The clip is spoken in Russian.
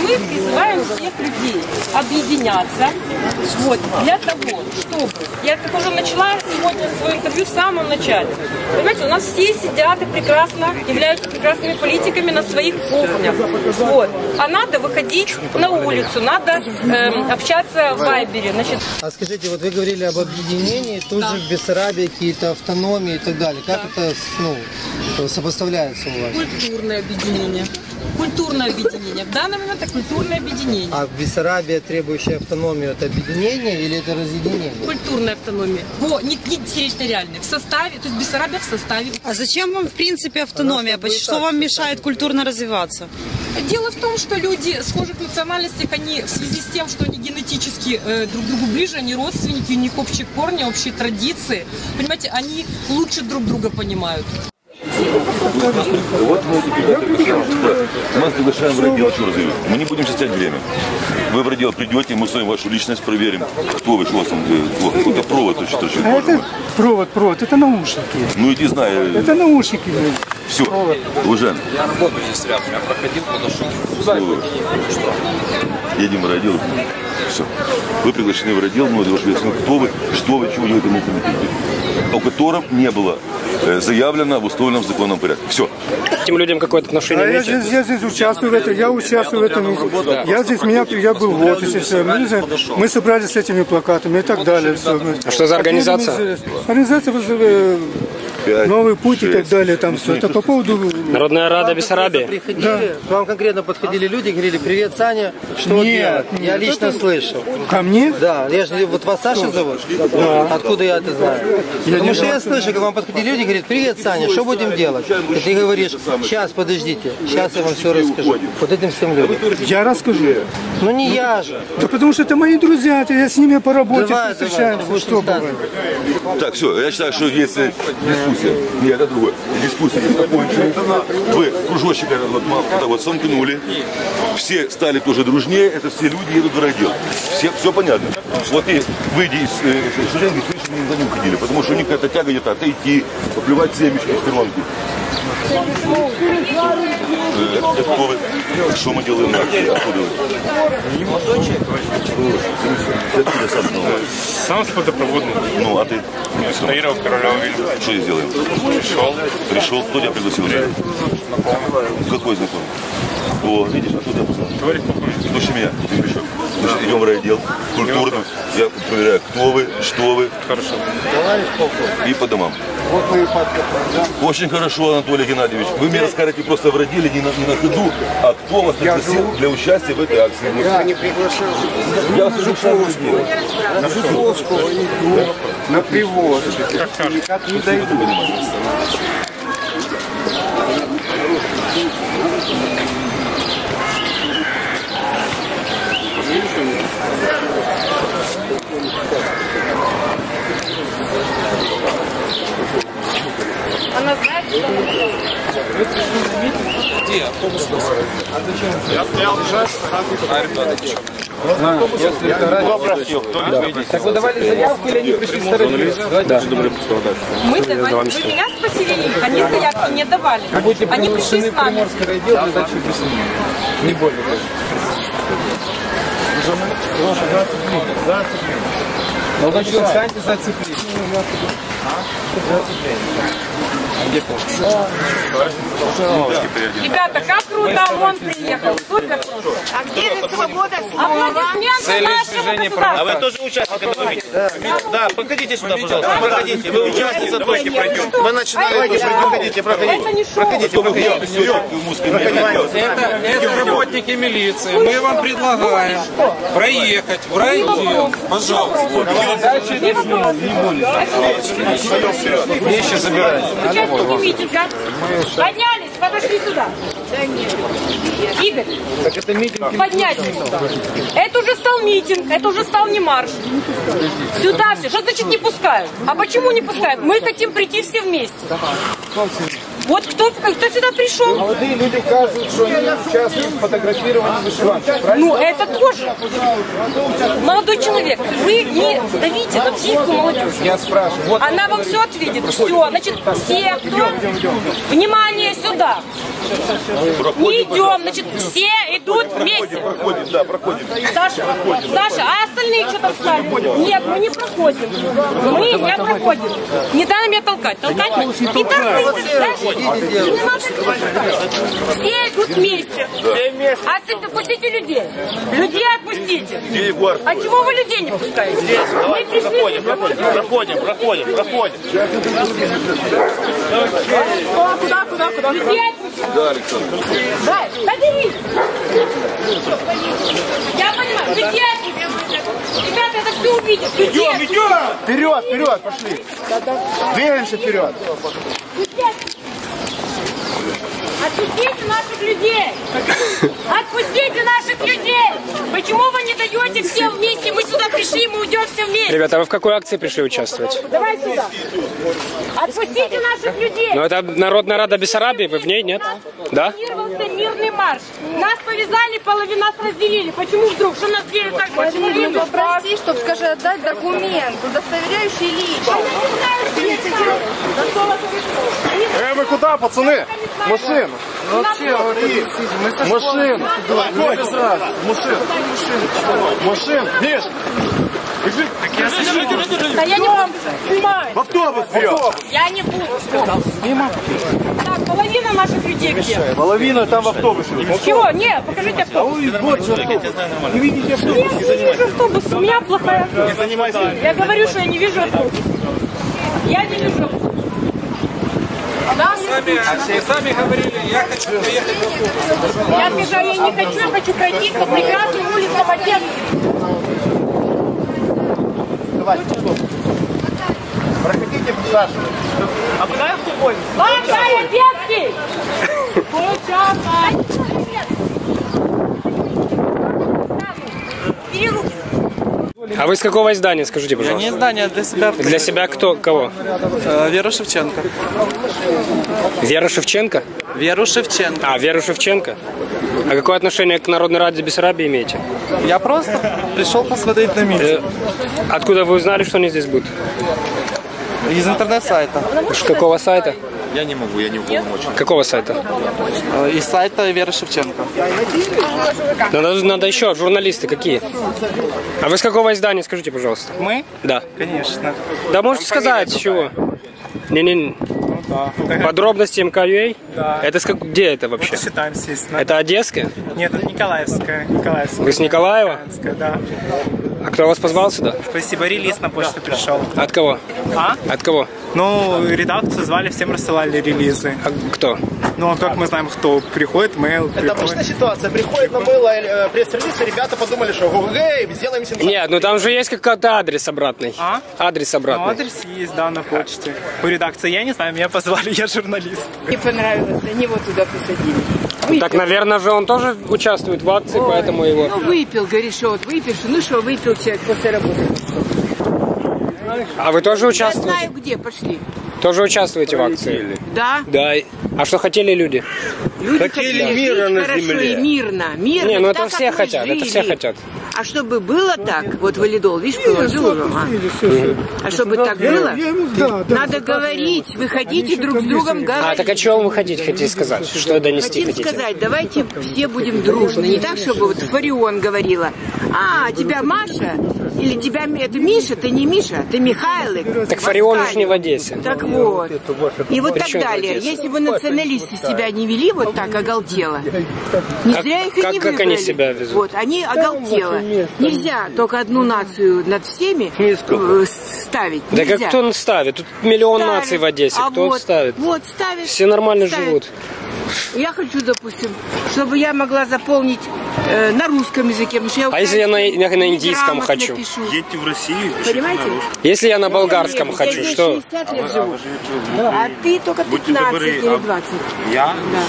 мы призываем всех людей объединяться вот, для того, чтобы... Я так уже начала сегодня свое интервью в самом начале. Понимаете, у нас все сидят и прекрасно являются прекрасными политиками на своих кухнях. Вот. А надо выходить на улицу, надо эм, общаться в Вайбере. Значит, А скажите, вот вы говорили об объединении, тут же в Бессарабии какие-то автономии и так далее. Как это ну, сопоставляется у вас? культурное объединение. Культурное объединение. В данный момент это культурное объединение. А Бессарабия, требующая автономию, это объединение или это разъединение? Культурная автономия. Во, не, не территориальная. В составе, то есть Бессарабия в составе. А зачем вам, в принципе, автономия? Она Что вам мешает культурно развиваться? Дело в том, что люди схожих национальностях, они в связи с тем, что они генетически э, друг другу ближе, они родственники, у них общие корни, общие традиции. Понимаете, они лучше друг друга понимают. Вот мы теперь мы приглашаем в роддел, еще раз говорю. Мы не будем тянуть время. Вы в роддел придете, мы с вами вашу личность проверим. Кто вы, что у вас там, какой-то провод торчит. А это провод, провод, это наушники. Ну иди знай. э, Это наушники, блин. Все, уважаемый. Я работаю здесь рядом, я проходил, подошел. Едем в роддел. Все. Вы приглашены в роддел, мы должны выяснить, кто вы, что вы, чего вы делаете на комитете, о котором не было э, заявлено в установленном законном порядке. Все. Этим людям какое-то отношение А я здесь, я здесь участвую в этом, я участвую в этом. Я здесь, меня, я был в офисе, все. Мы собрались с этими плакатами и так далее. Все. А что за организация? Организация э, Пять, Новый путь и так далее. Там все. Это по поводу... Народная рада Бессарабии? Приходили, к вам конкретно подходили люди, говорили, привет, Саня, что вот Нет, делать?» Я лично слышал. Ко мне? Да, я же, вот вас Саша зовут? Откуда я это знаю? Потому что я слышу, как вам подходили люди, говорят, привет, Саня, что будем делать? И ты говоришь, сейчас, подождите, сейчас я вам все расскажу. Вот этим всем людям. Я расскажу. Ну не я же. Да потому что это мои друзья, это я с ними по работе Давай, давай, встречаемся. будешь Что бывает? Так, все, я считаю, что если дискуссия, нет, это другое, дискуссия не вы кружочек этот вот, вот вот сомкнули, все стали тоже дружнее, это все люди едут в роддел. Все, все понятно. Вот и выйди из э, шеренги, они никуда не уходили, потому что у них какая-то тяга где-то отойти, поплевать семечки в сторонки. Вы? Что мы делаем на откуда сам с водопроводным. Ну, а ты? Таиров Королева. Что здесь делаем? Пришел. Пришел, кто тебя пригласил? Какой знакомый? О, видишь, а позвал? Дворик Пахомич. Слушай меня, ты пришел. Значит, идем в райотдел, культурно. Я проверяю, кто вы, что вы. Хорошо. И по домам. Очень хорошо, Анатолий Геннадьевич. Вы мне расскажете просто в родиле, не на, не на ходу, а кто вас пригласил для участия в этой акции. Я не приглашал. Я скажу, что вы сделали. На Жуковского иду, на привоз. Никак не дойду. Она Ребята что? Так вы давали заявку или они пришли с стороны? мы давали. Вы меня спросили, их? они заявки не давали. Они пришли с нами. Не больно. Ну, значит, встаньте зацепили. Ребята, как круто ОМОН приехал. Супер просто. А где же свобода Аплодисменты нашему государству. А вы тоже участник этого митинга? Да, проходите сюда, пожалуйста. Проходите. Вы участница точки пройдем. Вы начинали. Проходите, проходите. Проходите, проходите. Это, это работники милиции. Мы вам предлагаем проехать в райотдел. Пожалуйста. Вещи забирать. Участники митинга поднялись, подошли сюда. Игорь, поднять. Это уже стал митинг, это уже стал не марш. Сюда все. Что значит не пускают? А почему не пускают? Мы хотим прийти все вместе. Вот кто, кто сюда пришел? Молодые люди указывают, что они участвуют в фотографировании вышиванки. Ну, это тоже. Молодой человек, вы не давите на психику молодежи. Я спрашиваю. Вот Она вам все ответит. Все. Значит, все, кто... Внимание сюда. Не идем. Значит, все идут вместе. Проходим, да, проходим. Саша, Саша, а остальные что там встали? Нет, мы не проходим. Мы не проходим. Не надо меня толкать. Толкать меня. И торты, да? Не надо Все идут вместе. Отпустите людей. Людей отпустите. А чего вы людей не пускаете? Здесь, пришли- проходим, проходим, проходим, проходим, проходим. Куда, куда, куда? Людей отпустите. Да, Александр. Да, соберись. Я понимаю, людей отпустите. Ребята, это все увидят. Людей отпустите. Вперед, вперед, пошли. Двигаемся вперед. Отпустите наших людей! Отпустите наших людей! Почему вы не даете все вместе? Мы сюда пришли, мы уйдем все вместе. Ребята, а вы в какой акции пришли участвовать? Давай сюда. Отпустите наших людей! Ну это Народная Рада Бессарабии, вы в ней, нет? Да? Мирный марш. Нас повязали, половину нас разделили. Почему вдруг? Что нас делят так большим нужно попроси, чтобы, скажи, отдать документ, удостоверяющий личность. Э, вы куда, пацаны? Машину. Машину. Без раз. Машину. Машину. Миш, Да я не буду. Снимай. в автобус вперед. Я не буду, сказал. Так, половина наших людей где? Половина там в автобусе. Чего? Не, покажите автобус. Вот же автобус. Не видите автобус? Нет, я не вижу автобус. У меня плохая. Я говорю, что я не вижу автобус. Я не вижу автобус. Да, мне скучно. сами говорили, я хочу поехать Я сказала, я не хочу, я хочу пройти по прекрасным улицам Одессы. Давайте, Проходите, Саша. Бандай Одесский! Бери руки. А вы с какого издания, скажите, Не пожалуйста? здание для себя. Для себя кто, кого? Э, Веру Шевченко. Вера Шевченко? Веру Шевченко. А, Веру Шевченко. А какое отношение к Народной Раде Бессарабии имеете? Я просто пришел посмотреть на митинг. Э, Откуда вы узнали, что они здесь будут? Из интернет-сайта. С какого сайта? Я не могу, я не уполномочен. Какого сайта? Э, Из сайта Веры Шевченко. Надо, надо еще, журналисты какие? А вы с какого издания, скажите, пожалуйста? Мы? Да. Конечно. Да можете сказать, чего? Не-не, подробности МКЮА? Да. Это с как... где это вообще? Считаем, естественно. Это Одесская? Нет, это Николаевская. Николаевская. Вы с Николаева? Николаевская, Да. А кто вас позвал сюда? Спасибо, релиз на почту пришел. От кого? А? От кого? Ну, редакцию звали, всем рассылали релизы. А кто? Ну, а как мы знаем, кто приходит, мейл, Это приходит. обычная ситуация. Приходит на мыло э, пресс-релиз, и ребята подумали, что эй, сделаем сенсацию. Нет, ну там же есть какой-то адрес обратный. А? Адрес Ну, обратный. адрес есть, да, на почте. У редакции я не знаю, меня позвали, я журналист. Не понравилось, они его туда посадили. Ну, Так, наверное же, он тоже участвует в акции, поэтому его... Ну, выпил, говоришь, что вот выпил, что, ну что, выпил человек после работы. А вы тоже Я участвуете? знаю где, пошли. Тоже участвуете в акции? Да, Да. А что хотели люди? люди хотели, жить хорошо и мирно. Мирно, Не, ну это так, все хотят, это все жили. хотят. А чтобы было так, вот валидол, видишь, положил уже, а? А чтобы так было, надо говорить, выходите друг с другом А, говорить. так о чем вы хотите, хотите сказать? Что донести Хотим хотите? сказать, давайте все будем дружно. Не так, чтобы вот Фарион говорила, а, тебя Маша, или тебя это Миша, ты не Миша, ты Михайлик. Так Фарион же не в Одессе. Так вот. И вот так далее. Если бы националисты себя не вели вот так оголтело, не Как- зря их и как- не как выбрали. они себя везут? Вот, они оголтело. Нельзя только одну нацию над всеми э, ставить. Да как кто он ставит? Тут миллион наций в Одессе. А Кто ставит? Вот, ставит. Все нормально живут. Я хочу, допустим, чтобы я могла заполнить э, на русском языке. потому что я А если я на- на- на индийском хочу? пишу. Едьте в Россию. Понимаете? Если я на болгарском Я хочу, здесь что? 60 лет живу. А ты только 15 или 20. Я?